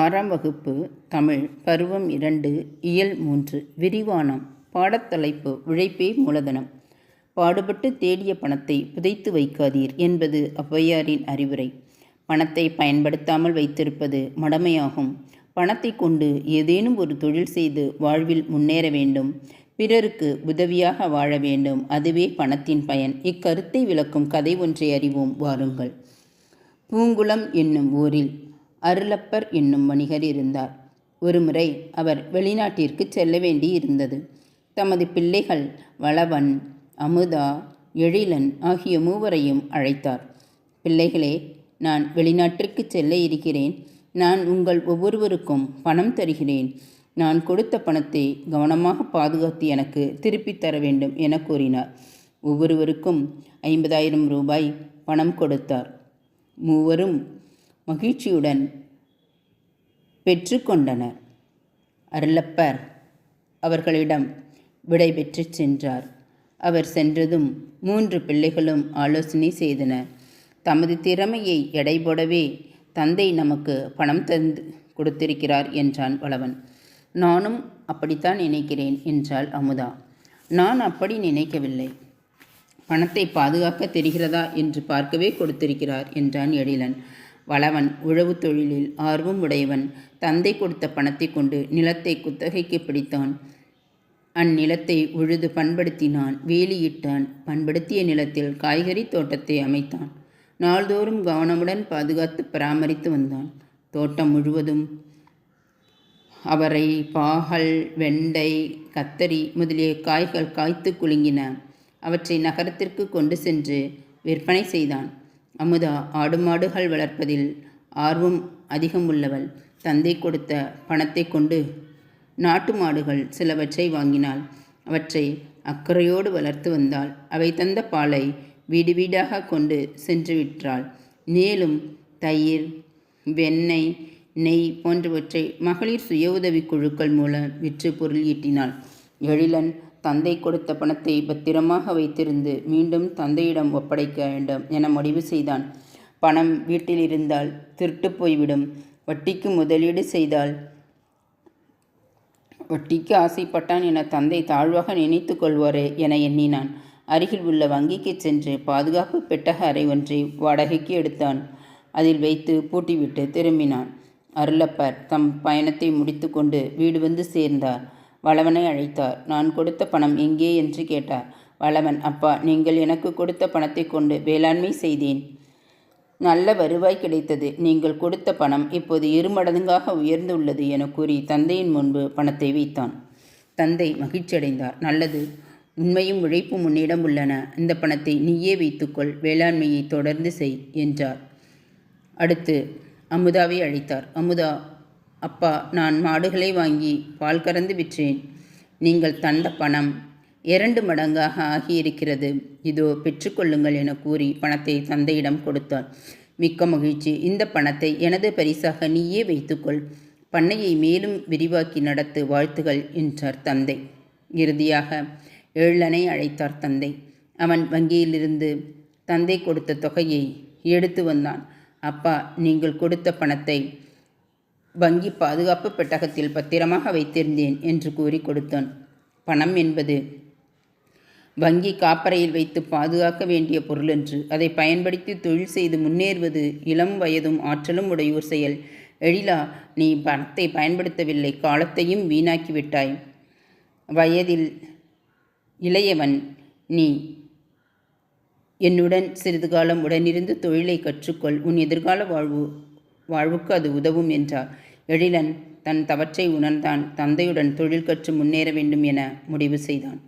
ஆறாம் வகுப்பு தமிழ் பருவம் இரண்டு இயல் மூன்று விரிவானம் பாடத்தலைப்பு உழைப்பே மூலதனம். பாடுபட்டு தேடிய பணத்தை புதைத்து வைக்காதீர் என்பது ஔவையாரின் அறிவுரை. பணத்தை பயன்படுத்தாமல் வைத்திருப்பது மடமையாகும். பணத்தை கொண்டு ஏதேனும் ஒரு தொழில் செய்து வாழ்வில் முன்னேற வேண்டும். பிறருக்கு உதவியாக வாழ வேண்டும். அதுவே பணத்தின் பயன். இக்கருத்தை விளக்கும் கதை ஒன்றை அறிவோம். வாருங்கள். பூங்குளம் என்னும் ஊரில் அருளப்பர் என்னும் வணிகர் இருந்தார். ஒருமுறை அவர் வெளிநாட்டிற்கு செல்ல வேண்டி இருந்தது தமது பிள்ளைகள் வளவன் அமுதா எழிலன் ஆகிய மூவரையும் அழைத்தார். பிள்ளைகளே நான் வெளிநாட்டிற்கு செல்ல இருக்கிறேன். நான் உங்கள் ஒவ்வொருவருக்கும் பணம் தருகிறேன். நான் கொடுத்த பணத்தை கவனமாக பாதுகாத்து எனக்கு திருப்பித் தர வேண்டும் என கூறினார். ஒவ்வொருவருக்கும் ஐம்பதாயிரம் ரூபாய் பணம் கொடுத்தார். மூவரும் மகிழ்ச்சியுடன் பெற்றுக்கொண்டனர். அருளப்பர் அவர்களிடம் விடை பெற்று சென்றார். அவர் சென்றதும் மூன்று பிள்ளைகளும் ஆலோசனை செய்தனர். தமது திறமையை எடை போடவே தந்தை நமக்கு பணம் தந்து கொடுத்திருக்கிறார் என்றான் வளவன். நானும் அப்படித்தான் நினைக்கிறேன் என்றாள் அமுதா. நான் அப்படி நினைக்கவில்லை. பணத்தை பாதுகாக்க தெரிகிறதா என்று பார்க்கவே கொடுத்திருக்கிறார் என்றான் எழிலன். வளவன் உழவு தொழிலில் ஆர்வம் உடையவன் தந்தை கொடுத்த பணத்தை கொண்டு நிலத்தை குத்தகைக்கு பிடித்தான். அந்நிலத்தை உழுது பண்படுத்தினான் வேலியிட்டான் பண்படுத்திய நிலத்தில் காய்கறி தோட்டத்தை அமைத்தான். நாள்தோறும் கவனமுடன் பாதுகாத்து பராமரித்து வந்தான். தோட்டம் முழுவதும் அவரை பாகல் வெண்டை கத்தரி முதலிய காய்கள் காய்த்து குலுங்கின. அவற்றை நகரத்திற்கு கொண்டு சென்று விற்பனை செய்தான். அமுதா ஆடு மாடுகள் வளர்ப்பதில் ஆர்வம் அதிகம் உள்ளவள் தந்தை கொடுத்த பணத்தை கொண்டு நாட்டு மாடுகள் சிலவற்றை வாங்கினாள். அவற்றை அக்கறையோடு வளர்த்து வந்தாள். அவை தந்த பாலை வீடு வீடாக கொண்டு சென்று விற்றாள். மேலும் தயிர் வெண்ணெய் நெய் போன்றவற்றை மகளிர் சுய உதவி குழுக்கள் மூலம் விற்று பொருள் ஈட்டினாள். எழிலன் தந்தை கொடுத்த பணத்தை பத்திரமாக வைத்திருந்து மீண்டும் தந்தையிடம் ஒப்படைக்க வேண்டும் என முடிவு செய்தான். பணம் வீட்டில் இருந்தால் திருட்டு போய்விடும். வட்டிக்கு முதலீடு செய்தால் வட்டிக்கு ஆசைப்பட்டான் என தந்தை தாழ்வாக நினைத்து கொள்வாரே என எண்ணினான். அருகில் உள்ள வங்கிக்கு சென்று பாதுகாப்பு பெட்டக அறை ஒன்றை வாடகைக்கு எடுத்தான். அதில் வைத்து பூட்டிவிட்டு திரும்பினான். அருளப்பர் தம் பயணத்தை முடித்துக்கொண்டு வீடு வந்து சேர்ந்தார். வளவனை அழைத்தார். நான் கொடுத்த பணம் எங்கே? என்று கேட்டார். வளவன் அப்பா நீங்கள் எனக்கு கொடுத்த பணத்தை கொண்டு வேளாண்மை செய்தேன். நல்ல வருவாய் கிடைத்தது. நீங்கள் கொடுத்த பணம் இப்போது இருமடங்காக உயர்ந்துள்ளது என கூறி தந்தையின் முன்பு பணத்தை வைத்தான். தந்தை மகிழ்ச்சியடைந்தார். நல்லது. உண்மையும் உழைப்பும் உன்னிடம் உள்ளன. இந்த பணத்தை நீயே வைத்துக்கொள். வேளாண்மையை தொடர்ந்து செய் என்றார். அடுத்து அமுதாவை அழைத்தார். அமுதா அப்பா நான் மாடுகளை வாங்கி பால் கறந்து விற்றேன். நீங்கள் தந்த பணம் இரண்டு மடங்காக ஆகியிருக்கிறது. இதோ பெற்றுக்கொள்ளுங்கள் என கூறி பணத்தை தந்தையிடம் கொடுத்தார். மிக்க மகிழ்ச்சி. இந்த பணத்தை எனது பரிசாக நீயே வைத்துக்கொள். பண்ணையை மேலும் விரிவாக்கி நடத்து வாழ்த்துகள் என்றார் தந்தை. இறுதியாக ஏழனை அழைத்தார் தந்தை. அவன் வங்கியிலிருந்து தந்தை கொடுத்த தொகையை எடுத்து வந்தான். அப்பா நீங்கள் கொடுத்த பணத்தை வங்கி பாதுகாப்பு பெட்டகத்தில் பத்திரமாக வைத்திருந்தேன் என்று கூறி கொடுத்தான். பணம் என்பது வங்கி காப்பறையில் வைத்து பாதுகாக்க வேண்டிய பொருள் என்று. அதை பயன்படுத்தி தொழில் செய்து முன்னேறுவது இளம் வயதும் ஆற்றலும் உடையோர் செயல். எழிலா நீ பணத்தை பயன்படுத்தவில்லை. காலத்தையும் வீணாக்கிவிட்டாய் வயதில் இளையவன் நீ என்னுடன் சிறிது காலம் உடனிருந்து தொழிலை கற்றுக்கொள். உன் எதிர்கால வாழ்வு வாழ்வுக்கு அது உதவும் என்றார். எழிலன் தன் தவற்றை உணர்ந்தான். தந்தையுடன் தொழில் கற்று முன்னேற வேண்டும் என முடிவு செய்தான்.